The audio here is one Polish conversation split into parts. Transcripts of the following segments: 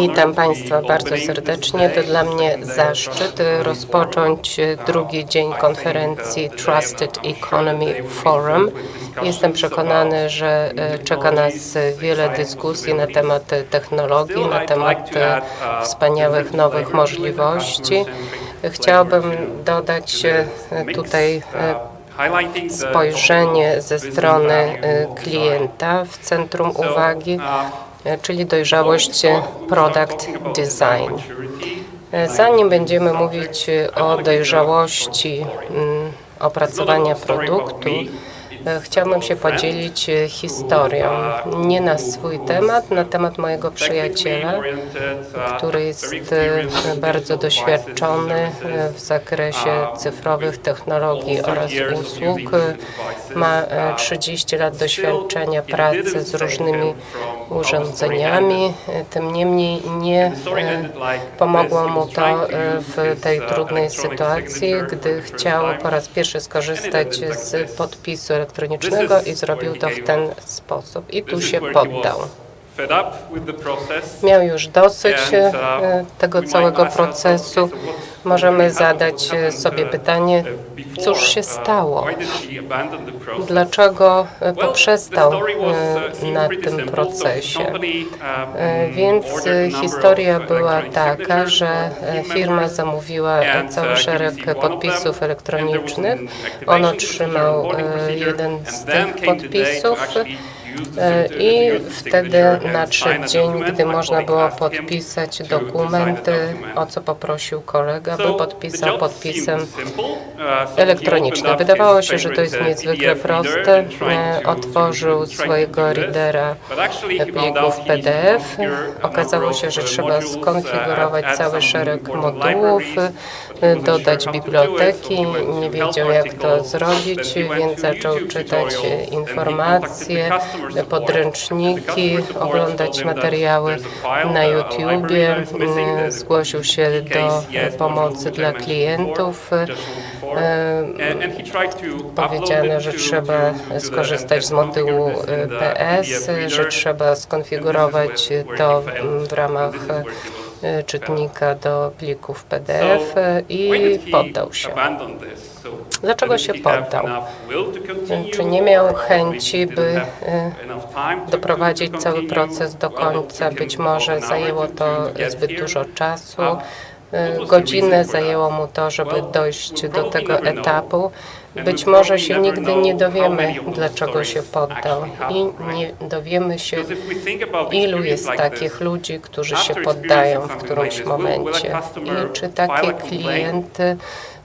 Witam Państwa bardzo serdecznie. To dla mnie zaszczyt rozpocząć drugi dzień konferencji Trusted Economy Forum. Jestem przekonany, że e, czeka nas wiele dyskusji na temat technologii, na temat e, wspaniałych nowych możliwości. Chciałbym dodać e, tutaj spojrzenie ze strony klienta w centrum uwagi czyli dojrzałość product design. Zanim będziemy mówić o dojrzałości mm, opracowania produktu, Chciałbym się podzielić historią, nie na swój temat, na temat mojego przyjaciela, który jest bardzo doświadczony w zakresie cyfrowych technologii oraz usług. Ma 30 lat doświadczenia pracy z różnymi urządzeniami. Tym niemniej nie pomogło mu to w tej trudnej sytuacji, gdy chciał po raz pierwszy skorzystać z podpisu elektronicznego elektronicznego i zrobił to w ten sposób. I tu się poddał. Miał już dosyć e, tego całego procesu. Możemy zadać e, sobie pytanie, cóż się stało? Dlaczego e, poprzestał na tym procesie? Więc historia była taka, że firma zamówiła cały szereg podpisów elektronicznych. On otrzymał jeden z tych podpisów I wtedy nadszedł dzień, gdy można było podpisać dokumenty, o co poprosił kolega, by podpisał podpisem elektronicznym. Wydawało się, że to jest niezwykle proste. E, otworzył swojego readera plików PDF. Okazało się, że trzeba skonfigurować cały szereg modułów, e, dodać biblioteki. Nie wiedział, jak to zrobić, więc zaczął czytać informacje, podręczniki, oglądać materiały na YouTubie. Zgłosił się do pomocy dla klientów. Powiedziano, że trzeba skorzystać z modułu PS, że trzeba skonfigurować to w ramach czytnika do plików PDF i poddał się. Dlaczego się poddał? Czy nie miał chęci, by e, doprowadzić cały proces do końca? Być może zajęło to zbyt dużo czasu. E, Godzinę zajęło mu to, żeby dojść do tego etapu. Być może się nigdy nie dowiemy, dlaczego się poddał. i nie dowiemy się, ilu jest takich ludzi, którzy się poddają w którymś momencie. I czy takie klienty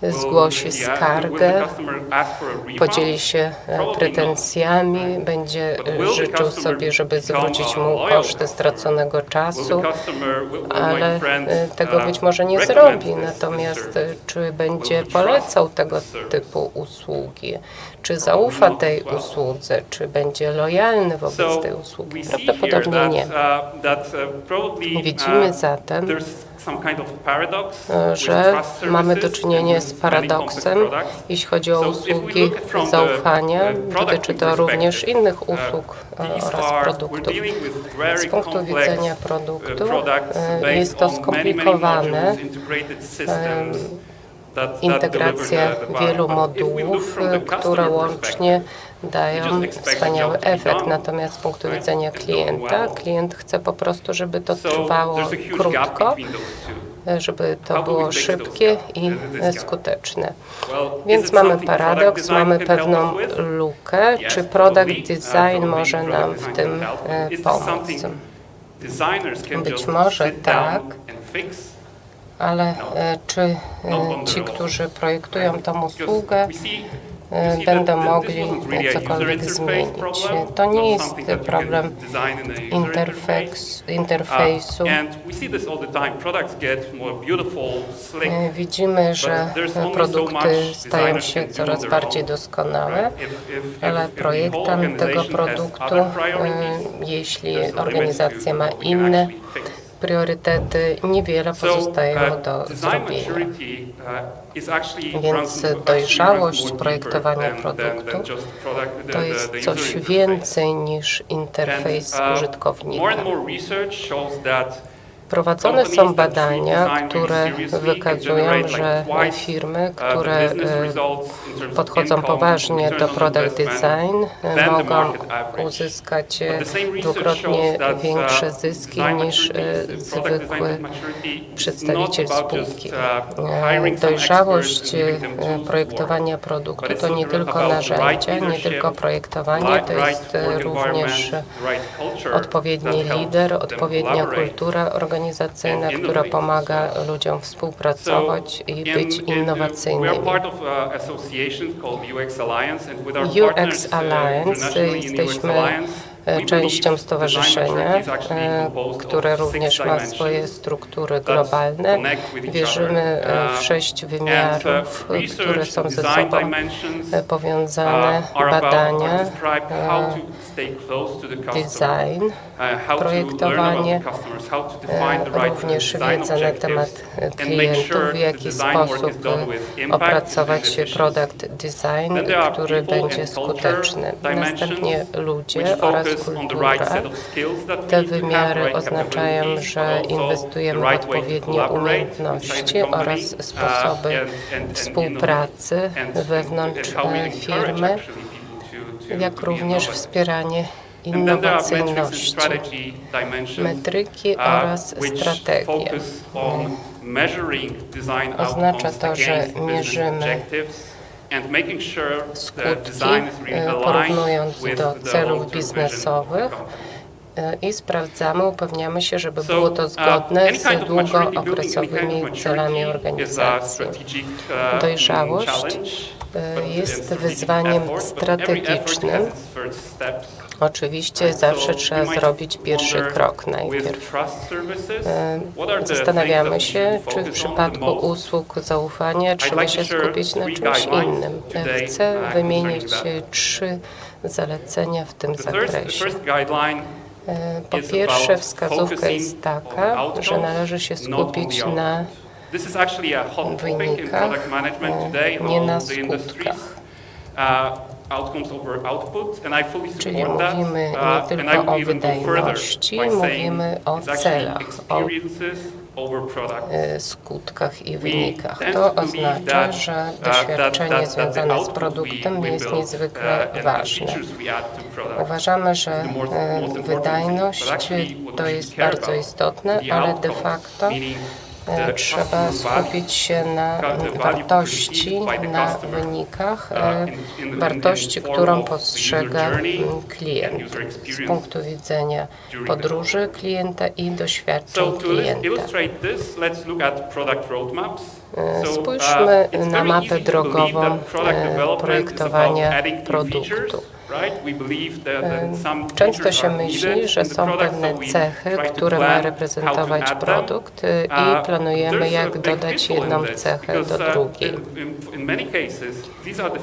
zgłosi skargę, podzieli się e, pretensjami, będzie e, życzył sobie, żeby zwrócić mu koszty straconego czasu, ale e, tego być może nie zrobi. Natomiast czy będzie polecał tego typu usługi? Czy zaufa tej usłudze? Czy będzie lojalny wobec tej usługi? Prawdopodobnie nie. Widzimy zatem, że mamy do czynienia z paradoksem, jeśli chodzi o usługi zaufania. Dotyczy to również innych usług e, oraz produktów. Z punktu widzenia produktu e, jest to skomplikowane integracja wielu modułów, które łącznie dają wspaniały efekt. Natomiast z punktu widzenia klienta, klient chce po prostu, żeby to trwało krótko, żeby to było szybkie i skuteczne. Więc mamy paradoks, mamy pewną lukę. Czy product design może nam w tym e, pomóc? Być może tak, ale e, czy e, ci, którzy projektują tą usługę, e, będą mogli cokolwiek zmienić. To nie jest problem interfejs, interfejsu. Widzimy, że produkty stają się coraz bardziej doskonałe, ale projektant tego produktu, jeśli organizacja ma inne priorytety, niewiele pozostaje mu do zrobienia. Więc dojrzałość projektowania produktu to jest coś więcej niż interfejs użytkownika. Prowadzone są badania, które wykazują, że firmy, które e, podchodzą poważnie do product design, mogą uzyskać dwukrotnie większe zyski niż e, zwykły przedstawiciel spółki. E, Dojrzałość e, projektowania produktu to nie tylko narzędzia, nie tylko projektowanie, to jest również odpowiedni lider, odpowiednia kultura organizacyjna, która pomaga ludziom współpracować i być innowacyjnymi. UX Alliance jesteśmy e, częścią stowarzyszenia, e, które również ma swoje struktury globalne. Wierzymy e, w sześć wymiarów, które są ze sobą powiązane. Badania, design, projektowanie, e, również wiedza na temat e, klientów, w jaki sposób e, opracować product design, który będzie skuteczny. Następnie ludzie oraz kultura. Te wymiary oznaczają, że inwestujemy w odpowiednie umiejętności oraz sposoby współpracy wewnątrz e, firmy, jak również wspieranie innowacyjności, metryki oraz strategie. Oznacza to, że mierzymy skutki, e, porównując do celów biznesowych i sprawdzamy, upewniamy się, żeby było to zgodne z długookresowymi celami organizacji. Dojrzałość e, jest wyzwaniem strategicznym. Oczywiście zawsze trzeba zrobić pierwszy krok najpierw. E, Zastanawiamy się, czy w przypadku usług zaufania trzeba się skupić na czymś innym. E, Chcę wymienić e, trzy zalecenia w tym zakresie. E, Po pierwsze, wskazówka jest taka, że należy się skupić na wynikach, nie na skutkach. Czyli mówimy nie tylko o wydajności, mówimy o celach, o e, skutkach i wynikach. To oznacza, że doświadczenie związane z produktem jest niezwykle ważne. Uważamy, że e, wydajność to jest bardzo istotne, ale de facto trzeba skupić się na wartości, na wynikach, e, wartości, którą postrzega klient z punktu widzenia podróży klienta i doświadczeń klienta. E, Spójrzmy na mapę drogową e, projektowania produktu. Często się myśli, że są pewne cechy, które ma reprezentować produkt y, i planujemy, jak dodać jedną cechę do drugiej.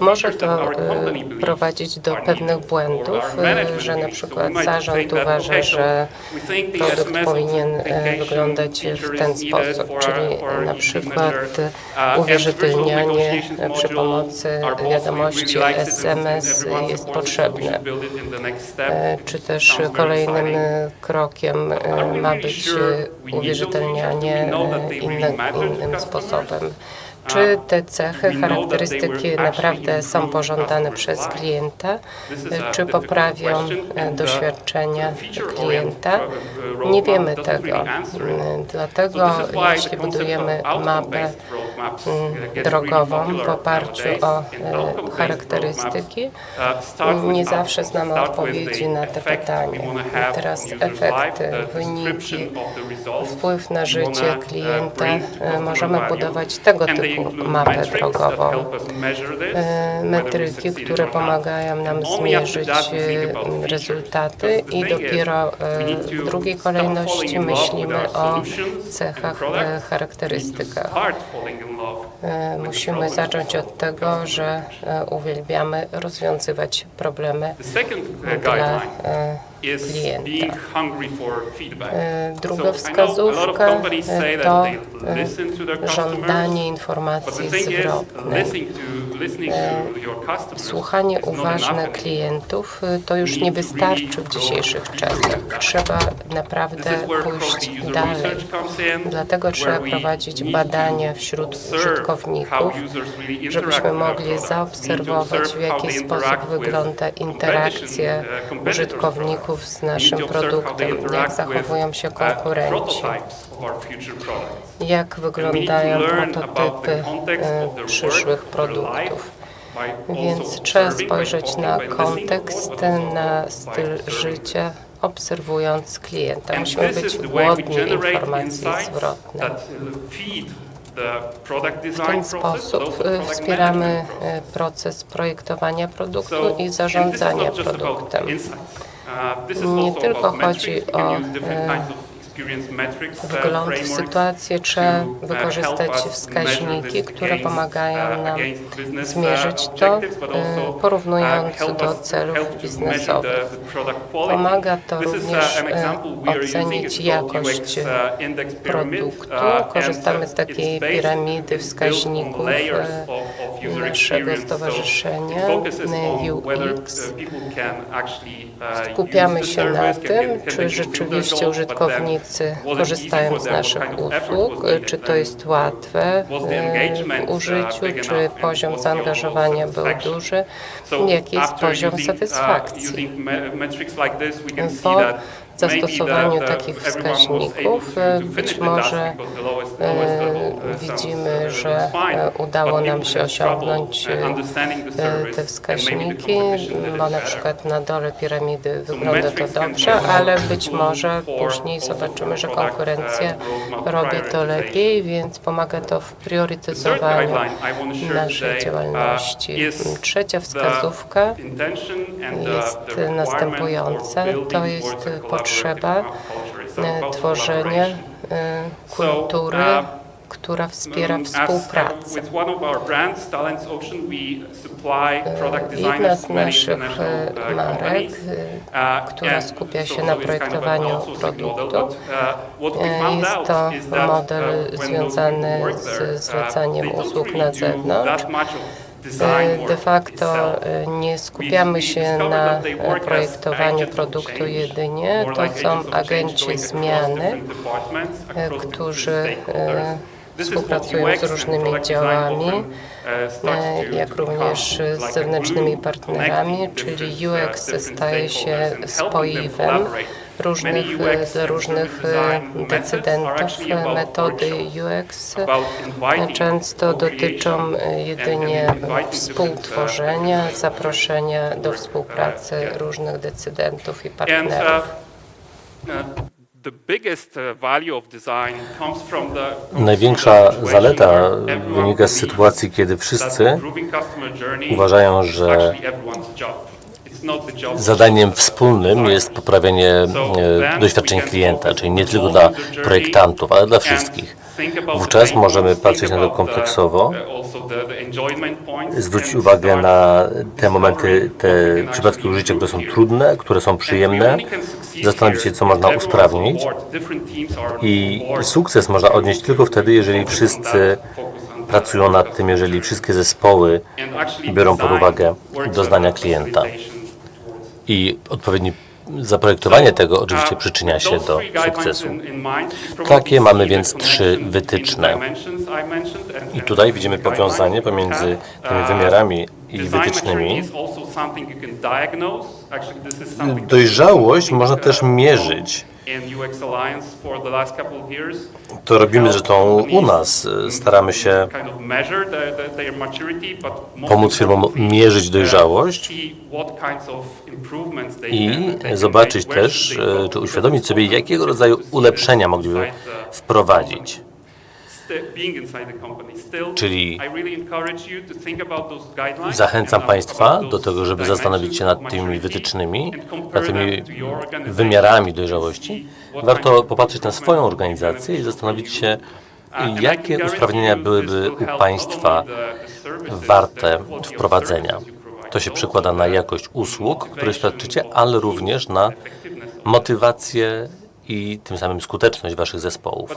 Może to y, prowadzić do pewnych błędów, y, że na przykład zarząd uważa, że produkt powinien wyglądać w ten sposób, czyli na przykład uwierzytelnianie przy pomocy wiadomości SMS jest potrzebne. E, Czy też kolejnym e, krokiem e, ma być uwierzytelnianie innym sposobem. Czy te cechy, charakterystyki naprawdę są pożądane przez klienta? E, Czy poprawią e, doświadczenia klienta? Nie wiemy tego. Mm, Dlatego jeśli budujemy mapę mm, drogową w oparciu o e, charakterystyki, nie zawsze znamy odpowiedzi na te pytania. Teraz efekty, wyniki, wpływ na życie klienta, e, możemy budować tego typu mapę drogową. E, Metryki, które pomagają nam zmierzyć rezultaty i dopiero e, w drugiej kolejności myślimy o cechach, e, charakterystykach. Musimy zacząć od tego, że uwielbiamy rozwiązywać problemy dla klienta. E, Druga wskazówka e, to e, żądanie informacji zwrotnej. customers Słuchanie uważne klientów to już nie wystarczy w dzisiejszych czasach. Trzeba naprawdę pójść dalej. Dlatego trzeba prowadzić badania wśród użytkowników, żebyśmy mogli zaobserwować, w jaki sposób wygląda interakcja competition, z naszym produktem, jak zachowują się uh, konkurenci, jak wyglądają prototypy their przyszłych produktów. Więc trzeba spojrzeć na kontekst, na styl życia, obserwując klienta. Musimy być głodni informacji zwrotnej. W ten sposób product wspieramy y, proces projektowania produktu i zarządzania produktem. Uh, Nie tylko chodzi o, e, Wgląd w sytuację trzeba to, uh, wykorzystać wskaźniki, które pomagają uh, nam zmierzyć to, porównując do celów biznesowych. Pomaga to również e, ocenić jakość produktu. Korzystamy z takiej piramidy wskaźników e, naszego stowarzyszenia UX. Skupiamy się na tym, czy rzeczywiście then użytkownicy korzystają z naszych usług, czy to jest łatwe e, w użyciu, czy poziom zaangażowania był duży, jaki jest poziom satysfakcji. Po zastosowaniu the- takich wskaźników, e, być może e, uh, sounds, widzimy, uh, że e, udało nam się trouble, osiągnąć uh, e, e, te wskaźniki, bo na przykład na dole piramidy wygląda to dobrze, ale być może później zobaczymy, że uh, konkurencja robi to lepiej, więc pomaga to w priorytetyzowaniu naszej działalności. uh, Trzecia wskazówka jest następująca. To jest a collaborative potrzeba e, tworzenia e, kultury, uh, która wspiera Um, współpracę. E, Jedna z naszych uh, marek, Uh, która skupia się na projektowaniu produktu, uh, Jest to model związany z zlecaniem usług na zewnątrz. E, De facto e, nie skupiamy się na projektowaniu produktu jedynie. To są agenci zmiany, e, którzy współpracują z różnymi działami, jak również z zewnętrznymi partnerami, czyli UX staje się spoiwem różnych, e, dla różnych e, decydentów. E, Metody UX często dotyczą e, jedynie współtworzenia, zaproszenia do współpracy różnych decydentów i And partnerów. uh, uh, uh, Największa zaleta wynika z sytuacji, kiedy wszyscy uważają, że zadaniem wspólnym jest poprawienie e, doświadczenia klienta, czyli nie tylko dla projektantów, ale dla wszystkich. Wówczas możemy patrzeć na to kompleksowo, zwrócić uwagę na te momenty, te przypadki użycia, które są trudne, które są przyjemne, zastanowić się, co można usprawnić. I sukces można odnieść tylko wtedy, jeżeli wszyscy pracują nad tym, jeżeli wszystkie zespoły biorą pod uwagę doznania klienta. I odpowiednie zaprojektowanie tego oczywiście przyczynia się do sukcesu. Takie mamy więc trzy wytyczne. I tutaj widzimy powiązanie pomiędzy tymi wymiarami i wytycznymi. Dojrzałość można też mierzyć. To robimy zresztą u nas. Staramy się pomóc firmom mierzyć dojrzałość i zobaczyć też, e, czy uświadomić sobie, jakiego rodzaju ulepszenia mogliby wprowadzić. Czyli zachęcam Państwa do tego, żeby zastanowić się nad tymi wytycznymi, nad tymi wymiarami dojrzałości. Warto popatrzeć na swoją organizację i zastanowić się, jakie usprawnienia byłyby u Państwa warte wprowadzenia. To się przekłada na jakość usług, które świadczycie, ale również na motywację i tym samym skuteczność waszych zespołów.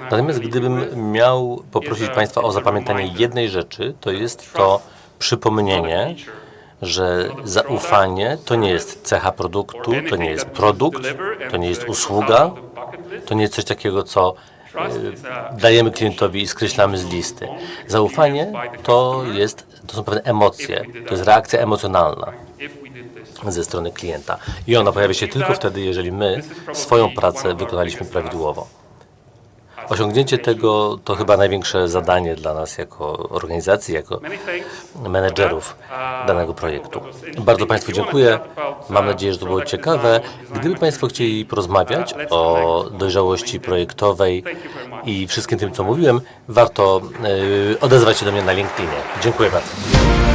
Natomiast gdybym miał poprosić Państwa o zapamiętanie jednej rzeczy, to jest to przypomnienie, że zaufanie to nie jest cecha produktu, to nie jest produkt, to nie jest usługa, to nie jest coś takiego, co e, dajemy klientowi i skreślamy z listy. Zaufanie to, jest, to są pewne emocje, to jest reakcja emocjonalna ze strony klienta. I ona pojawia się tylko wtedy, jeżeli my swoją pracę wykonaliśmy prawidłowo. Osiągnięcie tego to chyba największe zadanie dla nas jako organizacji, jako menedżerów danego projektu. Bardzo Państwu dziękuję. Mam nadzieję, że to było ciekawe. Gdyby Państwo chcieli porozmawiać o dojrzałości projektowej i wszystkim tym, co mówiłem, warto y, odezwać się do mnie na LinkedInie. Dziękuję bardzo.